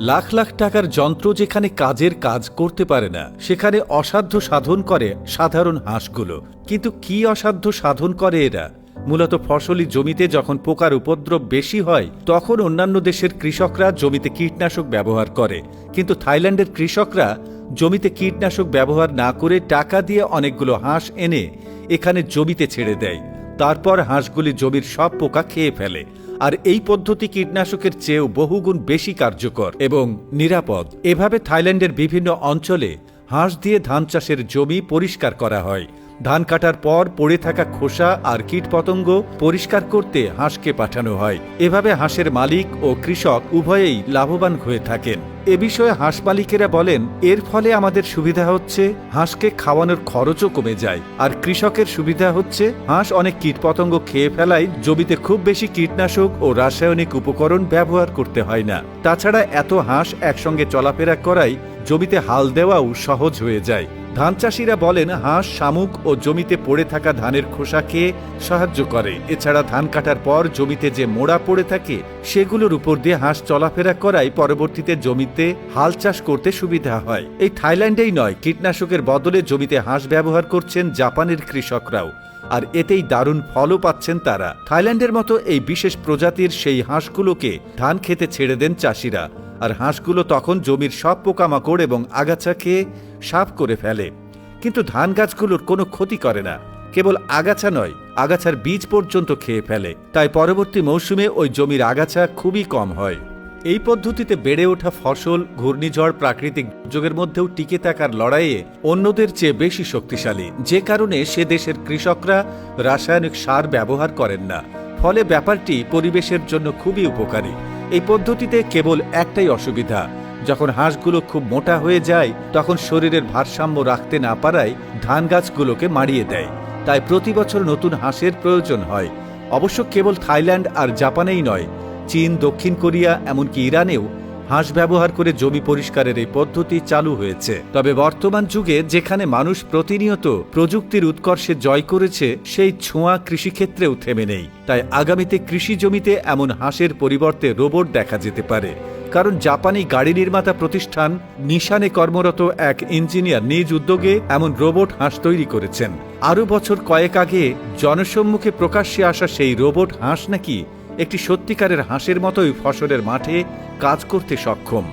লাখ লাখ টাকার যন্ত্র যেখানে কাজের কাজ করতে পারে না, সেখানে অসাধ্য সাধন করে সাধারণ হাঁসগুলো। কিন্তু কি অসাধ্য সাধন করে এরা? মূলত ফসলি জমিতে যখন পোকার উপদ্রব বেশি হয়, তখন অন্যান্য দেশের কৃষকরা জমিতে কীটনাশক ব্যবহার করে। কিন্তু থাইল্যান্ডের কৃষকরা জমিতে কীটনাশক ব্যবহার না করে টাকা দিয়ে অনেকগুলো হাঁস এনে এখানে জমিতে ছেড়ে দেয়। তারপর হাঁসগুলি জমির সব পোকা খেয়ে ফেলে। আর এই পদ্ধতি কীটনাশকের চেয়েও বহুগুণ বেশি কার্যকর এবং নিরাপদ। এভাবে থাইল্যান্ডের বিভিন্ন অঞ্চলে হাঁস দিয়ে ধান চাষের জমি পরিষ্কার করা হয়। ধান কাটার পর পড়ে থাকা খোসা আর কীটপতঙ্গ পরিষ্কার করতে হাঁসকে পাঠানো হয়। এভাবে হাঁসের মালিক ও কৃষক উভয়েই লাভবান হয়ে থাকেন। এ বিষয়ে হাঁস মালিকেরা বলেন, এর ফলে আমাদের সুবিধা হচ্ছে, হাঁসকে খাওয়ানোর খরচও কমে যায়। আর কৃষকের সুবিধা হচ্ছে, হাঁস অনেক কীটপতঙ্গ খেয়ে ফেলায় জমিতে খুব বেশি কীটনাশক ও রাসায়নিক উপকরণ ব্যবহার করতে হয় না। তাছাড়া এত হাঁস একসঙ্গে চলাফেরা করায় জমিতে হাল দেওয়াও সহজ হয়ে যায়। ধান চাষিরা বলেন, হাঁস, শামুক ও জমিতে পড়ে থাকা ধানের খোসা খেয়ে সাহায্য করে। এছাড়া ধান কাটার পর জমিতে যে মোড়া পড়ে থাকে, সেগুলোর উপর দিয়ে হাঁস চলাফেরা করায় পরবর্তীতে জমিতে হাল চাষ করতে সুবিধা হয়। এই থাইল্যান্ডেই নয়, কীটনাশকের বদলে জমিতে হাঁস ব্যবহার করছেন জাপানের কৃষকরাও। আর এতেই দারুণ ফলও পাচ্ছেন তারা। থাইল্যান্ডের মতো এই বিশেষ প্রজাতির সেই হাঁসগুলোকে ধান খেতে ছেড়ে দেন চাষিরা। আর হাঁসগুলো তখন জমির সব পোকামাকড় এবং আগাছা খেয়ে সাফ করে ফেলে। কিন্তু ধান গাছগুলোর কোনো ক্ষতি করে না। কেবল আগাছা নয়, আগাছার বীজ পর্যন্ত খেয়ে ফেলে। তাই পরবর্তী মৌসুমে ওই জমির আগাছা খুবই কম হয়। এই পদ্ধতিতে বেড়ে ওঠা ফসল, ঘূর্ণিঝড়, প্রাকৃতিক দুর্যোগের মধ্যেও টিকে থাকার লড়াইয়ে অন্যদের চেয়ে বেশি শক্তিশালী। যে কারণে সে দেশের কৃষকরা রাসায়নিক সার ব্যবহার করেন না। ফলে ব্যাপারটি পরিবেশের জন্য খুবই উপকারী। এই পদ্ধতিতে কেবল একটাই অসুবিধা, যখন হাঁসগুলো খুব মোটা হয়ে যায়, তখন শরীরের ভারসাম্য রাখতে না পারায় ধান গাছগুলোকে মারিয়ে দেয়। তাই প্রতি বছর নতুন হাঁসের প্রয়োজন হয়। অবশ্য কেবল থাইল্যান্ড আর জাপানেই নয়, চীন, দক্ষিণ কোরিয়া, এমনকি ইরানেও হাঁস ব্যবহার করে জমি পরিষ্কারের এই পদ্ধতি চালু হয়েছে। তবে বর্তমান যুগে যেখানে মানুষ প্রতিনিয়ত প্রযুক্তির উৎকর্ষে জয় করেছে, সেই ছোঁয়া কৃষিক্ষেত্রেও থেমে নেই। তাই আগামীতে কৃষি জমিতে এমন হাঁসের পরিবর্তে রোবট দেখা যেতে পারে। কারণ জাপানি গাড়ি নির্মাতা প্রতিষ্ঠান নিশানে কর্মরত এক ইঞ্জিনিয়ার নিজ উদ্যোগে এমন রোবট হাঁস তৈরি করেছেন। আরও বছর কয়েক আগে জনসম্মুখে প্রকাশ্যে আসা সেই রোবট হাঁস নাকি একটি সত্যিকারের হাঁসের মতোই ফসলের মাঠে কাজ করতে সক্ষম।